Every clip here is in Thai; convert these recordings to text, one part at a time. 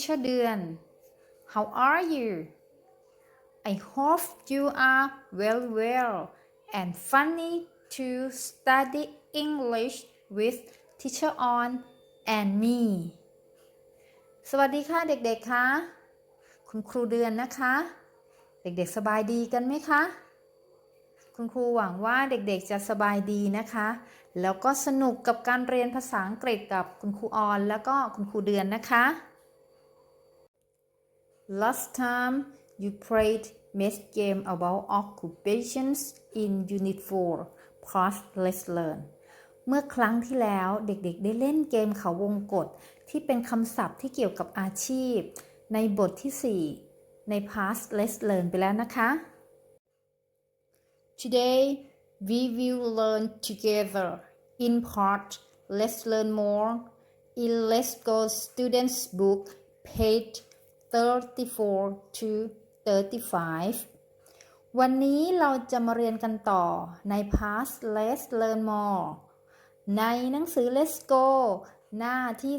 teacher เดือน How are you I hope you are well well and funny to study English with teacher on and me สวัสดีค่ะเด็กๆคะคุณครูเดือนนะคะ เด็กๆสบายดีกันไหมคะ คุณครูหวังว่าเด็กๆจะสบายดีนะคะ แล้วก็สนุกกับการเรียนภาษาอังกฤษกับคุณครูออน แล้วก็คุณครูเดือนนะคะ Last time you played math game about occupations in Unit 4 Past Let's Learn เมื่อครั้งที่แล้วเด็กๆ ได้เล่นเกมเขาวงกฏที่เป็นคำศัพท์ที่เกี่ยวกับอาชีพ ในบทที่ 4 ใน Past Let's Learn ไปแล้วนะคะ Today we will learn together in part Let's learn more in Let's Go Students Book page 34 to 35 วันนี้เราจะมาเรียนกันต่อใน Past Let's Learn More ในหนังสือ Let's Go หน้าที่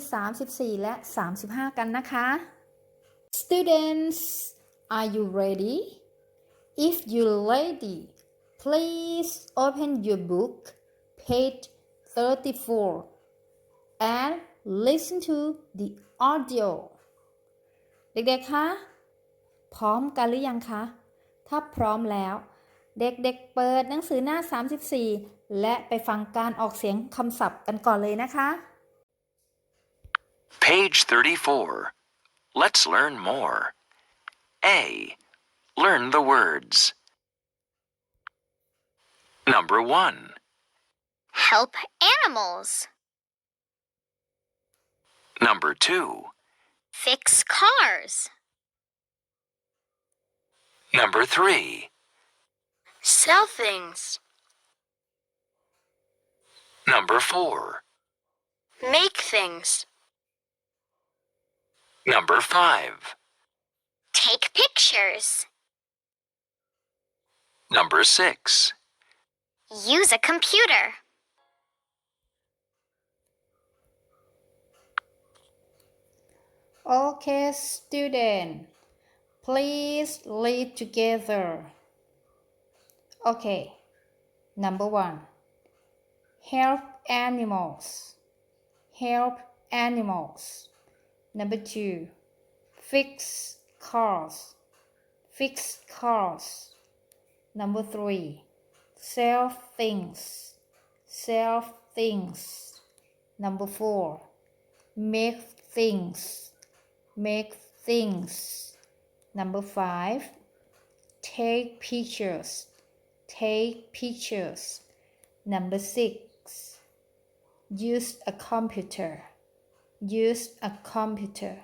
34 และ 35 กันนะคะ Students are you ready If you're ready please open your book page 34 and listen to the audio เด็กๆ คะ พร้อมกันหรือยังคะ ถ้าพร้อมแล้ว เด็กๆเปิดหนังสือหน้า 34 และไปฟังการออกเสียงคำศัพท์กันก่อนเลยนะคะ Page 34. Let's learn more. A. Learn the words. Number 1. Help animals. Number 2. Fix cars. Number 3. Sell things. Number 4. Make things. Number 5. Take pictures. Number 6. Use a computer. Okay, student, please read together. Okay, number one, help animals. Help animals. Number two, fix cars. Fix cars. Number three, sell things. Sell things. Number four, make things. Make things. Number five, take pictures. Take pictures. Number six, use a computer. Use a computer.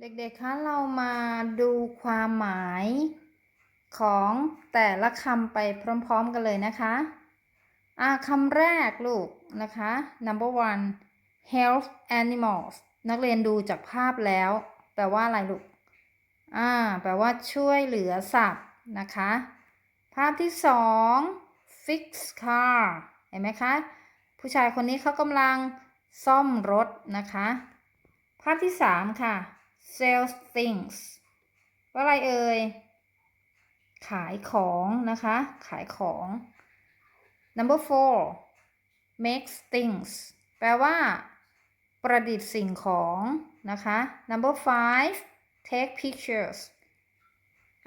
เด็กๆ คะ เรามาดูความหมายของแต่ละคำไปพร้อมๆกันเลยนะคะ อ่าคำแรกลูกนะคะ number one help animals นักเรียนดูจากภาพแล้ว แปลว่าอะไรลูก อ่า แปลว่าช่วยเหลือสัตว์นะคะ ภาพที่สอง fix car เห็นไหมคะ ผู้ชายคนนี้เขากำลังซ่อมรถนะคะ ภาพที่สามค่ะ sell things ว่าอะไรเอ่ย ขายของนะคะ ขายของ number four makes things แปลว่า ประดิษฐ์สิ่งของนะคะ number five take pictures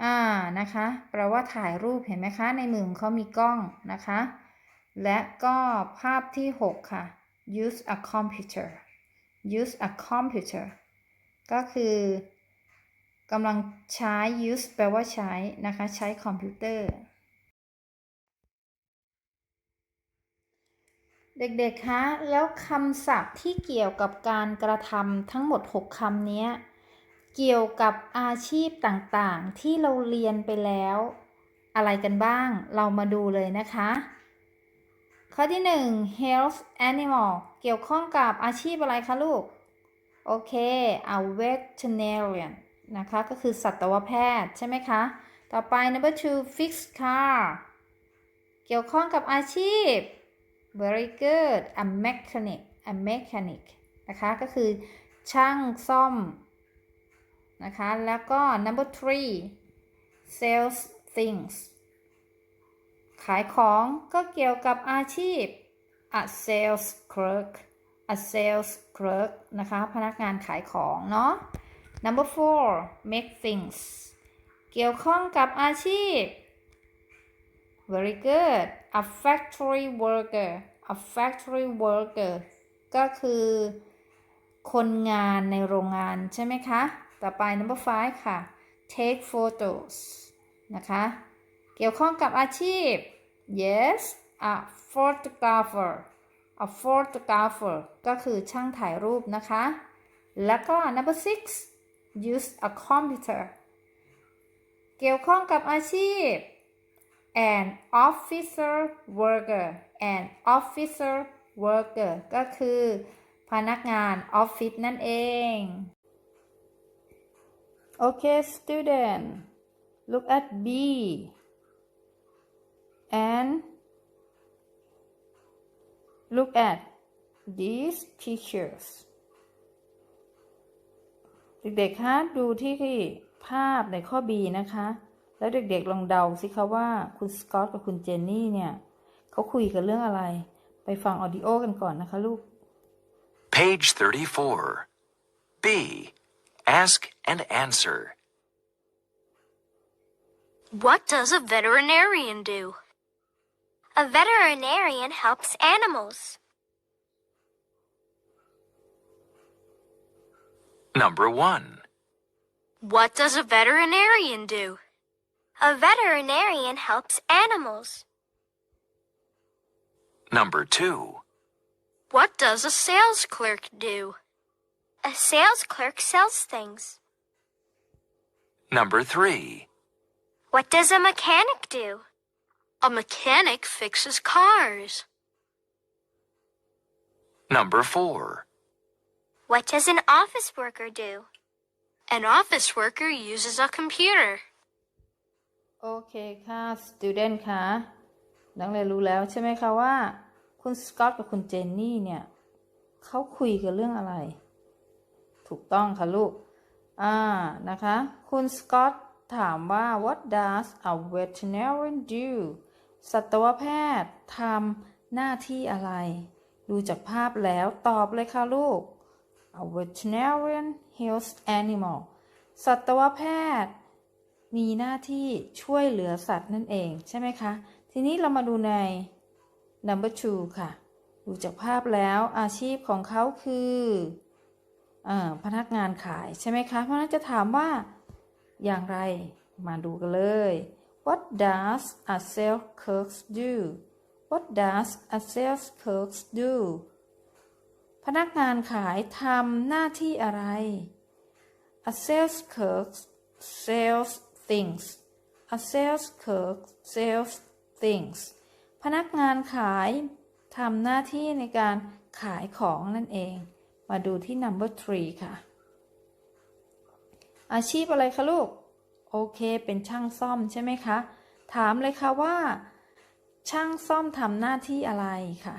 อ่า นะคะ แปลว่าถ่ายรูปเห็นไหมคะ ในมืองเขามีกล้องนะคะ และก็ภาพที่ 6 ค่ะ use a computer use a computer ก็คือกำลังใช้ use แปลว่าใช้นะคะ ใช้คอมพิวเตอร์ เด็กๆ คะ แล้วคำศัพท์ที่เกี่ยวกับการกระทำทั้งหมด 6คำนี้เกี่ยวกับอาชีพต่างๆ ที่เราเรียนไปแล้ว อะไรกันบ้าง เรามาดูเลยนะคะ ข้อที่ 1 health animal เกี่ยวข้องกับอาชีพอะไรคะลูก โอเค a veterinarian นะคะ ก็คือสัตวแพทย์ใช่ไหมคะ ต่อไป number two fix car เกี่ยวข้องกับอาชีพ very good a mechanic a mechanic นะคะก็คือช่างซ่อมนะคะแล้วก็ number three sales things ขายของก็เกี่ยวกับอาชีพ a sales clerk a sales clerk นะคะ พนักงานขายของเนาะ number four make things เกี่ยวข้องกับอาชีพ very good a factory worker a factory worker ก็คือคนงานในโรงงานใช่ไหมคะ ต่อไป number five ค่ะ take photos นะคะ เกี่ยวข้องกับอาชีพ yes a photographer a photographer ก็คือช่างถ่ายรูปนะคะ แล้วก็ number six use a computer เกี่ยวข้องกับอาชีพ an officer worker an officer worker ก็คือพนักงานออฟฟิศนั่นเองโอเค student look at B and look at these pictures เด็กๆคะดูที่ภาพในข้อ B นะคะ แล้วเด็กๆลองเดาสิคะว่าคุณสกอตกับคุณเจนนี่เนี่ยเขาคุยกันเรื่องอะไร ไปฟังออดิโอกันก่อนนะคะลูก Page 34. B. Ask and answer. What does a veterinarian do? A veterinarian helps animals. Number 1. What does a veterinarian do? A veterinarian helps animals. Number 2. What does a sales clerk do? A sales clerk sells things. Number 3. What does a mechanic do? A mechanic fixes cars. Number 4. What does an office worker do? An office worker uses a computer. โอเคค่ะ student ค่ะนักเรียนรู้แล้วใช่ไหมคะว่า คุณสกอตกับคุณเจนนี่เนี่ยเขาคุยกันเรื่องอะไร ถูกต้องค่ะลูก อ่า นะคะ คุณสกอตถามว่า what does a veterinarian do สัตวแพทย์ทำหน้าที่อะไร ดูจากภาพแล้วตอบเลยค่ะลูก a veterinarian heals animal สัตวแพทย์ มีหน้าที่ช่วยเหลือสัตว์นั่นเองใช่ไหมคะ ทีนี้เรามาดูใน number two ค่ะ ดูจากภาพแล้วอาชีพของเขาคืออพนักงานขายใช่ไหมคะ เพราะฉะนั้นจะถามว่าอย่างไรมาดูกันเลย What does a sales clerk do What does a sales clerk do พนักงานขายทำหน้าที่อะไร A sales clerk sells things A sales clerk sells things พนักงานขายทำหน้าที่ในการขายของนั่นเอง มาดูที่ number three ค่ะ อาชีพอะไรคะลูก โอเค เป็นช่างซ่อมใช่ไหมคะ ถามเลยค่ะว่า ช่างซ่อมทำหน้าที่อะไรค่ะ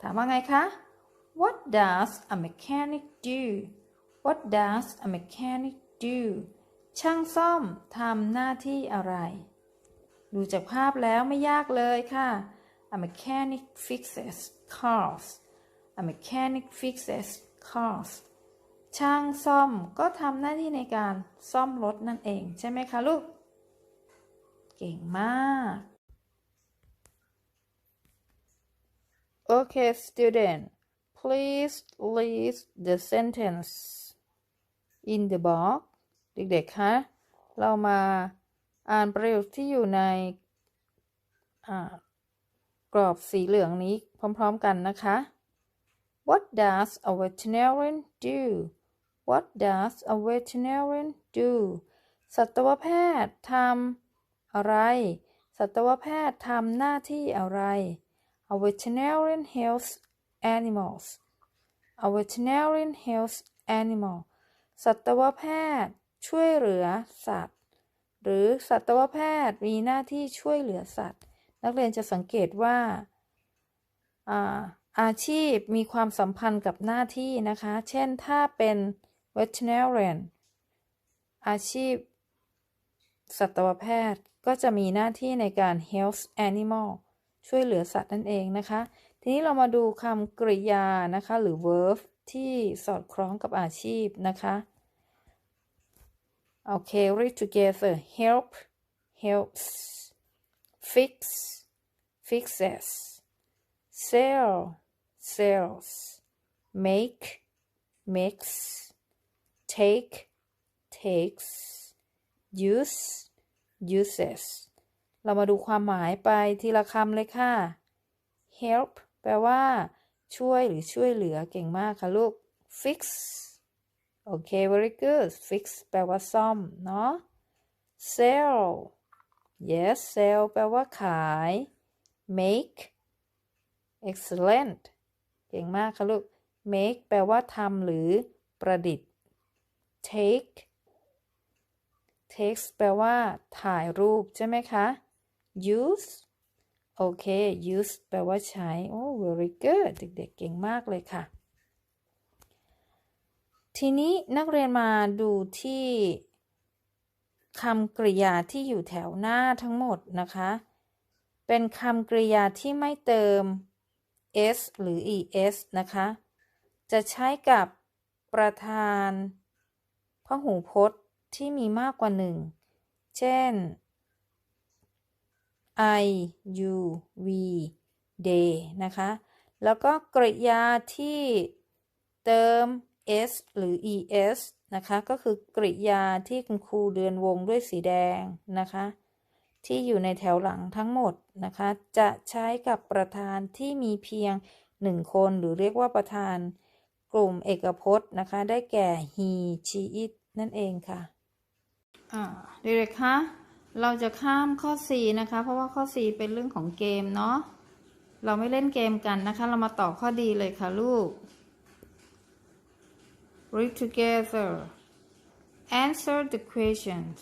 ถามว่าไงคะ What does a mechanic do What does a mechanic do ช่างซ่อมทำหน้าที่อะไร ดูจากภาพแล้วไม่ยากเลยค่ะ A mechanic fixes cars A mechanic fixes cars ช่างซ่อมก็ทำหน้าที่ในการซ่อมรถนั่นเอง ใช่ไหมคะลูก เก่งมาก Okay student please read the sentence in the box เด็กๆ คะ เรามาอ่านประโยคที่อยู่ในกรอบสีเหลืองนี้พร้อม ๆ กันนะคะ What does a veterinarian do What does a veterinarian do สัตวแพทย์ทำอะไร สัตวแพทย์ทำหน้าที่อะไร A veterinarian helps animals A veterinarian helps animals. สัตวแพทย์ ช่วยเหลือสัตว์ หรือสัตวแพทย์มีหน้าที่ช่วยเหลือสัตว์ นักเรียนจะสังเกตว่า อาอาชีพมีความสัมพันธ์กับหน้าที่นะคะ เช่นถ้าเป็น veterinarian อาชีพ สัตวแพทย์ก็จะมีหน้าที่ในการ help animal ช่วยเหลือสัตว์นั่นเองนะคะ ทีนี้เรามาดูคำกริยานะคะ หรือ verb ที่สอดคล้องกับอาชีพนะคะ โอเค read together help helps fix fixes sell sells make makes take takes use uses เรามาดูความหมายไปทีละคำเลยค่ะ help แปลว่า ช่วยหรือช่วยเหลือเก่งมากค่ะลูก fix โอเค very good fix แปลว่าซ่อม เนาะ sell yes sell แปลว่าขาย make excellent เก่งมากค่ะลูก make แปลว่าทำหรือประดิษฐ์ take take แปลว่า ถ่ายรูปใช่ไหมคะ use โอเค use แปลว่าใช้ โอ้ very good เด็กๆ เก่งมากเลยค่ะ ทีนี้นักเรียนมาดูที่คำกริยาที่อยู่แถวหน้าทั้งหมดนะคะ เป็นคำกริยาที่ไม่เติม s หรือ es นะคะ จะใช้กับประธานพหูพจน์ที่มีมากกว่าหนึ่ง เช่น I you we they นะคะ แล้วก็กริยาที่เติม s หรือ es นะคะ ก็คือกริยาที่คุณครูเดือนวงด้วยสีแดงนะคะ ที่อยู่ในแถวหลังทั้งหมดนะคะ จะใช้กับประธานที่มีเพียงหนึ่งคนหรือเรียกว่าประธานกลุ่มเอกพจน์นะคะ ได้แก่ he she it นั่นเองค่ะอ่าเด็กๆคะเราจะข้ามข้อ 4 นะคะ เพราะว่าข้อ 4 เป็นเรื่องของเกมเนาะ เราไม่เล่นเกมกันนะคะ เรามาต่อข้อดีเลยค่ะลูก read together answer the questions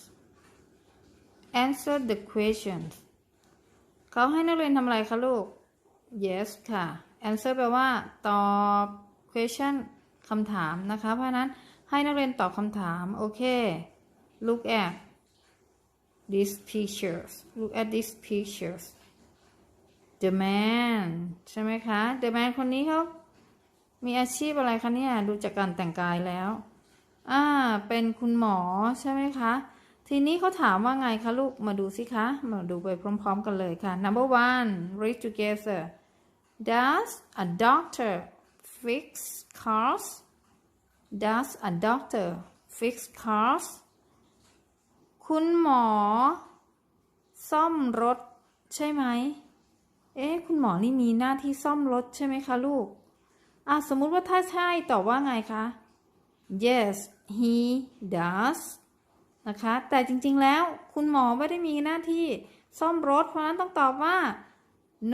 answer the questions เขาให้นักเรียนทำอะไรคะลูก yes ค่ะ answer แปลว่า ตอบ question คำถามนะคะ เพราะนั้นให้นักเรียนตอบคำถาม โอเค look at these pictures look at these pictures the man ใช่ไหมคะ the man คนนี้เขา มีอาชีพอะไรคะเนี่ย ดูจากการแต่งกายแล้ว อ่า เป็นคุณหมอใช่ไหมคะ ทีนี้เขาถามว่าไงคะลูก มาดูสิคะ มาดูไปพร้อม ๆ กันเลยค่ะ number one read together does a doctor fix cars does a doctor fix cars คุณหมอ ซ่อมรถใช่ไหม เอ๊ะ คุณหมอนี่มีหน้าที่ซ่อมรถใช่ไหมคะลูก อะสมมุติว่าถ้าใช่ตอบว่าไงคะ yes he does นะคะ แต่จริงๆแล้วคุณหมอไม่ได้มีหน้าที่ซ่อมรถ เพราะนั้นต้องตอบว่า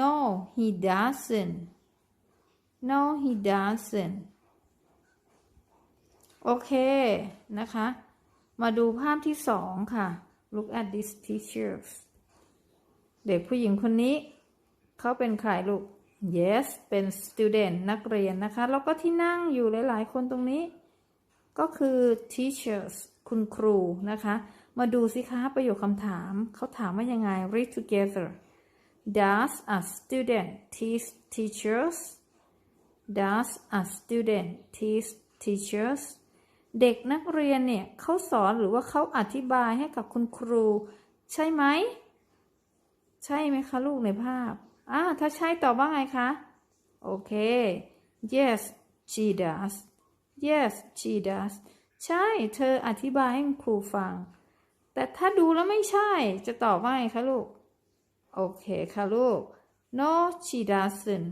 no he doesn't no he doesn't โอเค นะคะ มาดูภาพที่สองค่ะ look at these teachers เด็กผู้หญิงคนนี้ เขาเป็นใครลูก yes เป็น student นักเรียนนะคะ แล้วก็ที่นั่งอยู่หลายๆ คนตรงนี้ ก็คือ teachers คุณครูนะคะ มาดูสิคะประโยคคำถาม เขาถามว่ายังไง read together does a student teach teachers does a student teach teachers เด็กนักเรียนเนี่ยเขาสอนหรือว่าเขาอธิบายให้กับคุณครู ใช่ไหม ใช่ไหมคะลูกในภาพ อ่าถ้าใช่ตอบว่าไงคะ โอเค yes she does yes she does ใช่ เธออธิบายให้ครูฟัง แต่ถ้าดูแล้วไม่ใช่ จะตอบว่าไงคะลูก โอเคค่ะลูก no she doesn't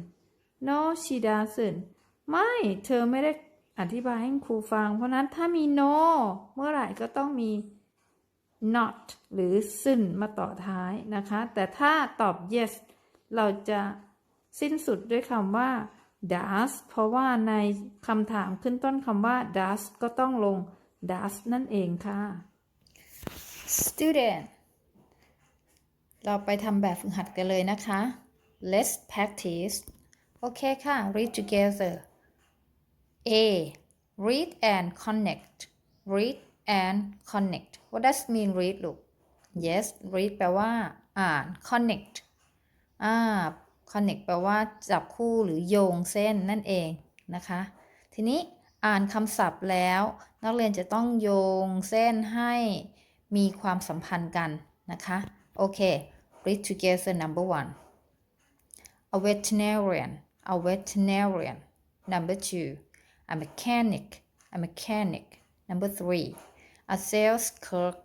no she doesn't ไม่ เธอไม่ได้อธิบายให้ครูฟัง เพราะนั้นถ้ามี no เมื่อไหร่ก็ต้องมี not หรือซึ่งมาต่อท้ายนะคะ แต่ถ้าตอบ yes เราจะสิ้นสุดด้วยคำว่า does เพราะว่าในคำถามขึ้นต้นคำว่า does ก็ต้องลง does นั่นเองค่ะ student เราไปทำแบบฝึกหัดกันเลยนะคะ let's practice โอเคค่ะ read together A read and connect read and connect what does mean read ลูก yes read แปลว่า อ่าน connect อ่า connect แปลว่าจับคู่หรือโยงเส้นนั่นเองนะคะ ทีนี้อ่านคำศัพท์แล้ว นักเรียนจะต้องโยงเส้นให้มีความสัมพันธ์กันนะคะ โอเค read together number one a veterinarian a veterinarian number two a mechanic a mechanic number three a sales clerk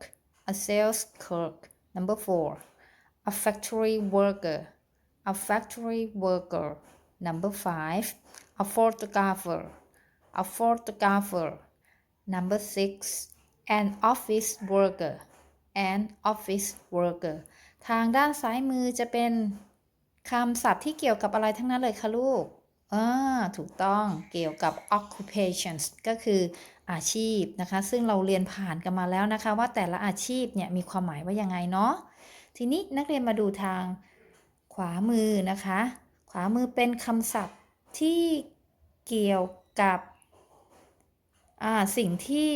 a sales clerk number four a factory worker a factory worker number five a photographer a photographer number six an office worker an office worker ทางด้านซ้ายมือจะเป็นคำศัพท์ที่เกี่ยวกับอะไรทั้งนั้นเลยค่ะลูกอ่าถูกต้องเกี่ยวกับ occupations ก็คืออาชีพนะคะ ซึ่งเราเรียนผ่านกันมาแล้วนะคะ ว่าแต่ละอาชีพเนี่ยมีความหมายว่ายังไงเนาะ ทีนี้นักเรียนมาดูทาง ขวามือนะคะ ขวามือเป็นคำศัพท์ที่เกี่ยวกับสิ่งที่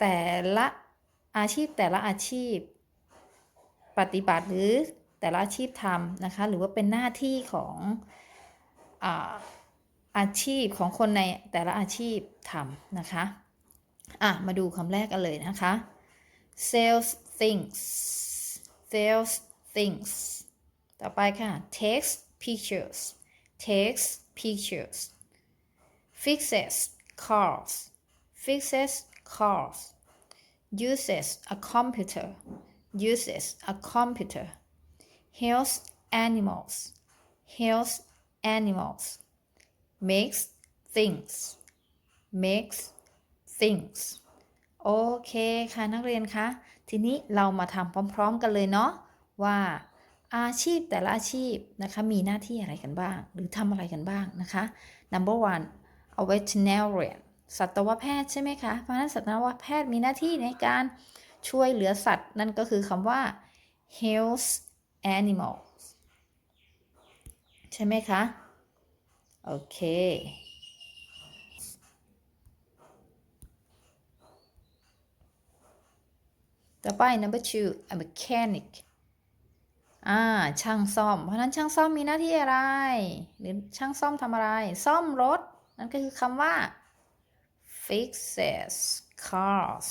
แต่ละอาชีพแต่ละอาชีพ ปฏิบัติหรือแต่ละอาชีพทำนะคะ หรือว่าเป็นหน้าที่ของอาอาชีพของคนในแต่ละอาชีพทำนะคะอะมาดูคำแรกกันเลยนะคะ sales things sales things ต่อไปค่ะ takes pictures takes pictures fixes cars fixes cars uses a computer uses a computer heals animals heals animals makes things makes things โอเคค่ะนักเรียนคะ ทีนี้เรามาทำพร้อม ๆ กันเลยเนาะว่า อาชีพแต่ละอาชีพนะคะมีหน้าที่อะไรกันบ้าง หรือทำอะไรกันบ้างนะคะ number one a veterinarian สัตวแพทย์ใช่ไหมคะเพราะฉะนั้นสัตวแพทย์มีหน้าที่ในการช่วยเหลือสัตว์ นั่นก็คือคำว่า health animals ใช่ไหมคะ โอเค ต่อไป number two a mechanic อ่า ช่างซ่อม เพราะฉะนั้นช่างซ่อมมีหน้าที่อะไร หรือช่างซ่อมทำอะไร ซ่อมรถ นั่นก็คือคำว่า fixes cars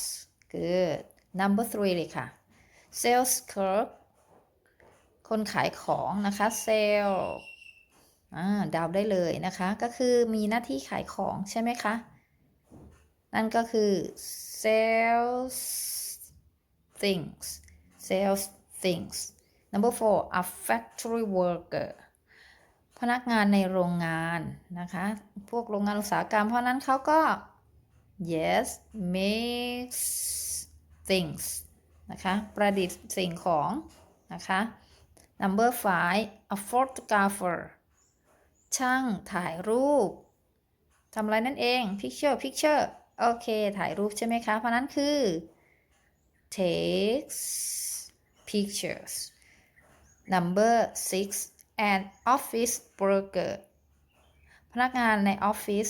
good number three เลยค่ะ sales clerk คนขายของนะคะ sell อ่าดาวได้เลยนะคะ ก็คือมีหน้าที่ขายของใช่ไหมคะ นั่นก็คือ sales things sales things number four a factory worker พนักงานในโรงงานนะคะ พวกโรงงานอุตสาหกรรม เพราะนั้นเขาก็ yes makes things นะคะ ประดิษฐ์สิ่งของนะคะ number five a photographer ช่างถ่ายรูปทำอะไรนั่นเอง picture picture โอเค ถ่ายรูปใช่ไหมคะ เพราะนั้นคือ takes pictures number six an office worker พนักงานในออฟฟิศ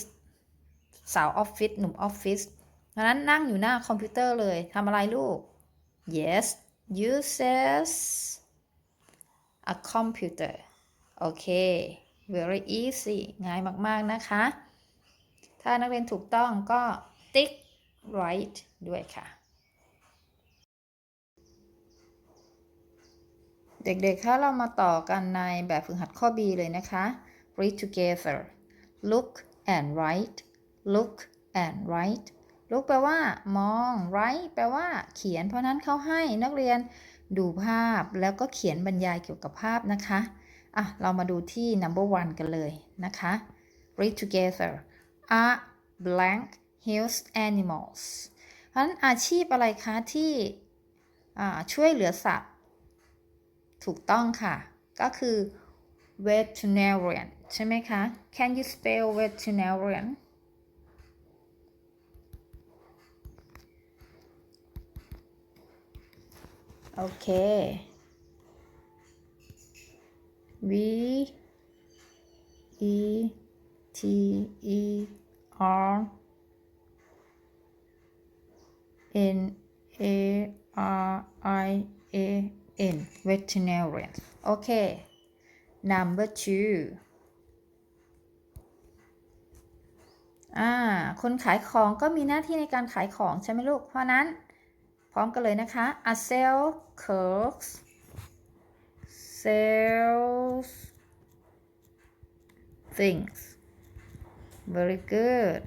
สาวออฟฟิศหนุ่มออฟฟิศเพราะนั้นนั่งอยู่หน้าคอมพิวเตอร์เลยทำอะไรลูก yes uses a computer โอเค very easy ง่ายมากๆนะคะ ถ้านักเรียนถูกต้องก็ติ๊ก right ด้วยค่ะ เด็กๆคะเรามาต่อกันในแบบฝึกหัดข้อ B เลยนะคะ read together look and write look and write look แปลว่ามอง write แปลว่าเขียน เพราะนั้นเขาให้นักเรียนดูภาพแล้วก็เขียนบรรยายเกี่ยวกับภาพนะคะ อะ เรามาดูที่ number one กันเลยนะคะ read together a blank heals animals เพราะนั้นอาชีพอะไรคะที่ช่วยเหลือสัตว์ ถูกต้องค่ะ ก็คือ veterinarian ใช่ไหมคะ Can you spell veterinarian โอเค V E T E R N A R I A N veterinarian โอเค number two อ่า คนขายของก็มีหน้าที่ในการขายของใช่ไหมลูก เพราะนั้น พร้อมกันเลยนะคะ a sell clerks sells things very good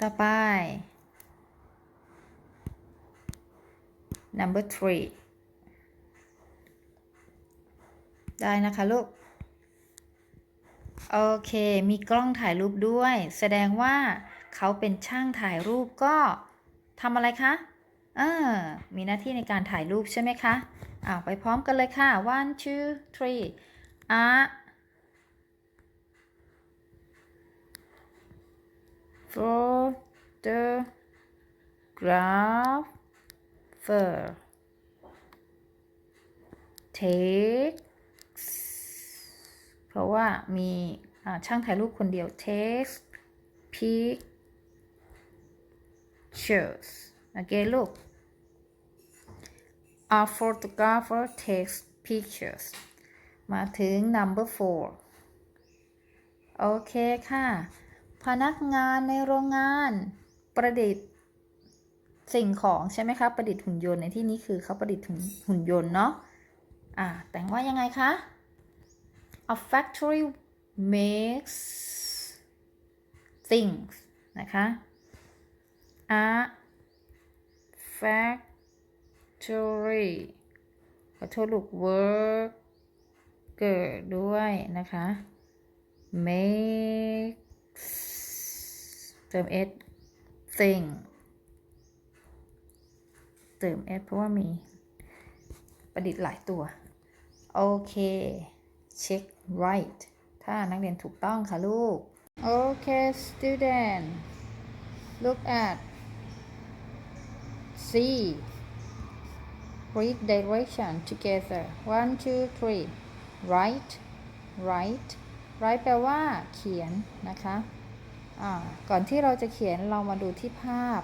ต่อไป number three ได้นะคะลูก โอเค มีกล้องถ่ายรูปด้วย แสดงว่าเขาเป็นช่างถ่ายรูปก็ทำอะไรคะเออมีหน้าที่ในการถ่ายรูปใช่ไหมคะอ้าวไปพร้อมกันเลยค่ะ one two three อะ photographer takes เพราะว่ามีช่างถ่ายรูปคนเดียว takes pictures again look a photographer takes pictures มาถึง number four โอเคค่ะ พนักงานในโรงงานประดิษฐ์ สิ่งของใช่ไหมคะประดิษฐ์หุ่นยนต์ในที่นี้คือเขาประดิษฐ์หุ่นยนต์เนาะอ่าแต่งว่ายังไงคะ a factory makes things นะคะ a factory ขอโทษลูก worker ด้วยนะคะ makes เติม s thing เติม s เพราะว่ามีประดิษฐ์หลายตัว โอเค เช็ค right ถ้านักเรียนถูกต้องค่ะลูก โอเค student look at C read direction together one two three write write write แปลว่าเขียนนะคะ อ่า ก่อนที่เราจะเขียนเรามาดูที่ภาพ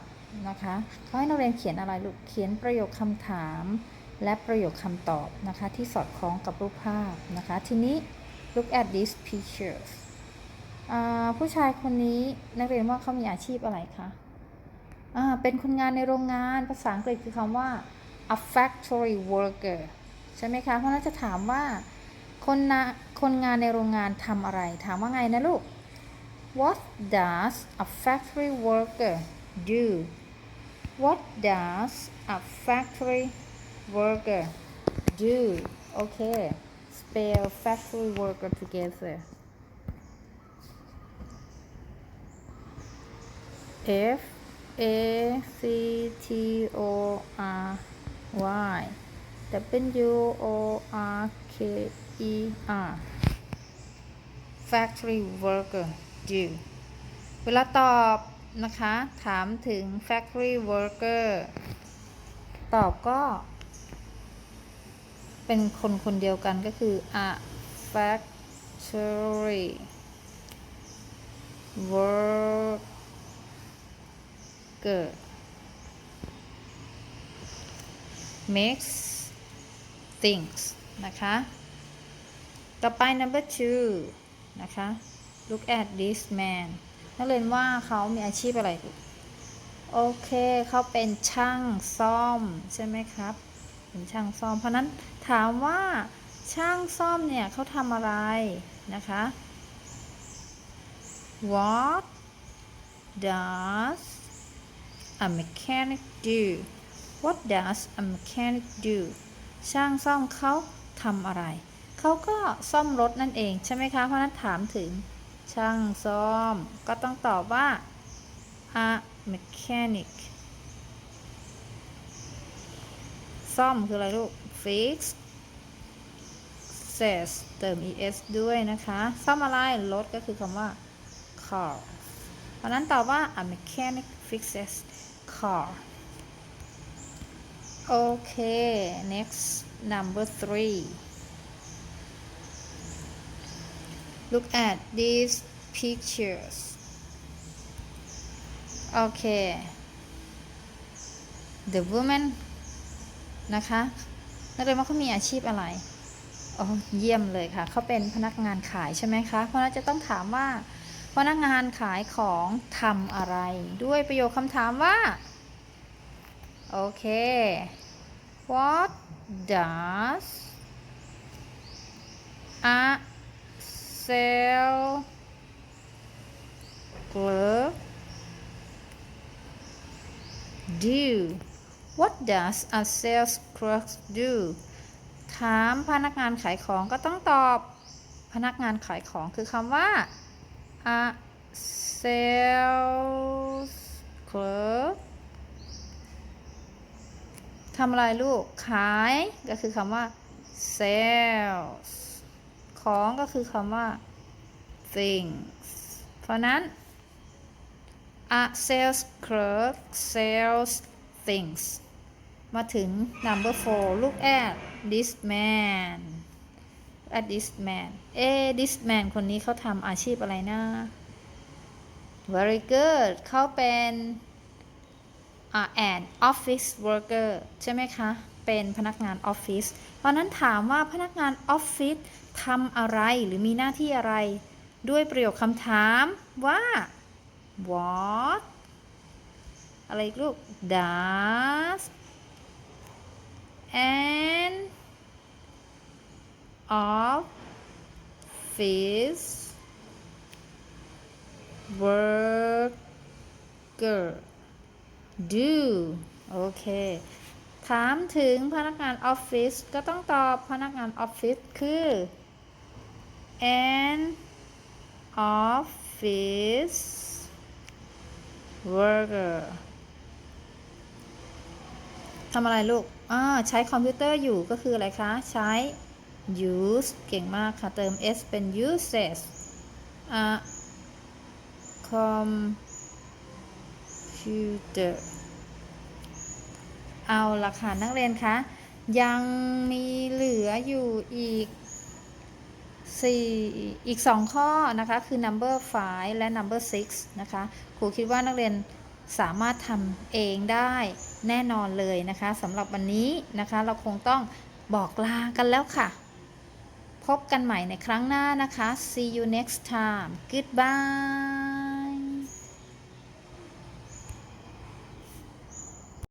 นะคะเขาให้นักเรียนเขียนอะไรลูกเขียนประโยคคำถาม และประโยคคำตอบนะคะที่สอดคล้องกับรูปภาพนะคะทีนี้ look at these pictures ผู้ชายคนนี้นักเรียนว่าเขามีอาชีพอะไรคะเป็นคนงานในโรงงานภาษาอังกฤษคือคำว่า a factory worker ใช่ไหมคะ เพราะนั้นจะถามว่าคนนะคนงานในโรงงานทำอะไร ถามว่าไงนะลูก What does a factory worker do What does a factory worker do Okay spell factory worker together F A C T O R Y W O R K E R factory worker do เวลาตอบ นะคะ ถามถึง factory worker ตอบก็ เป็นคนคนเดียวกันก็คือ a factory worker makes things นะคะ ต่อไป number two นะคะ look at this man นักเรียนว่าเขามีอาชีพอะไร โอเค เขาเป็นช่างซ่อมใช่ไหมครับ เป็นช่างซ่อม เพราะนั้นถามว่าช่างซ่อมเนี่ยเขาทำอะไรนะคะ What does a mechanic do What does a mechanic do ช่างซ่อมเขาทำอะไร เขาก็ซ่อมรถนั่นเองใช่ไหมคะ เพราะนั้นถามถึง ช่างซ่อม ก็ต้องตอบว่า a mechanic ซ่อมคืออะไรลูก fix says เติม es ด้วยนะคะ ซ่อมอะไร รถก็คือคำว่า car เพราะนั้นตอบว่า a mechanic fixes car โอเค next number three look at these pictures โอเค the woman นะคะ นักเรียนว่าเขามีอาชีพอะไรโอ้เยี่ยมเลยค่ะ เขาเป็นพนักงานขายใช่ไหมคะ เพราะฉะนั้นจะต้องถามว่า พนักงานขายของทำอะไร ด้วยประโยคคำถามว่า โอเค what does a sale clerk do what does a sales clerk do ถามพนักงานขายของก็ต้องตอบ พนักงานขายของคือคำว่า a sales clerk ทำอะไรลูก ขายก็คือคำว่า sales ของก็คือคำว่า things เพราะนั้น a sales clerk sells things มาถึง number four look at this man at this man เอ๊ this man คนนี้เขาทำอาชีพอะไรนะ very good เขาเป็นอ่า an office worker ใช่ไหมคะ เป็นพนักงานออฟฟิศ เพราะนั้นถามว่าพนักงานออฟฟิศ ทำอะไรหรือมีหน้าที่อะไร ด้วยประโยคคำถามว่า what อะไรอีกลูก does and office worker do โอเค ถามถึงพนักงานออฟฟิศก็ต้องตอบพนักงานออฟฟิศคือ an office worker ทำอะไรลูกอ่าใช้คอมพิวเตอร์อยู่ก็คืออะไรคะ ใช้ use เก่งมากค่ะ เติม s เป็น uses อ่า computer เอาละค่ะ นักเรียนคะ ยังมีเหลืออยู่อีก 4 อีก 2 ข้อนะคะคือ number 5 และ number 6 นะคะครูคิดว่านักเรียนสามารถทำเองได้แน่นอนเลยนะคะสำหรับวันนี้นะคะเราคงต้องบอกลากันแล้วค่ะ พบกันใหม่ในครั้งหน้านะคะ see you next time goodbye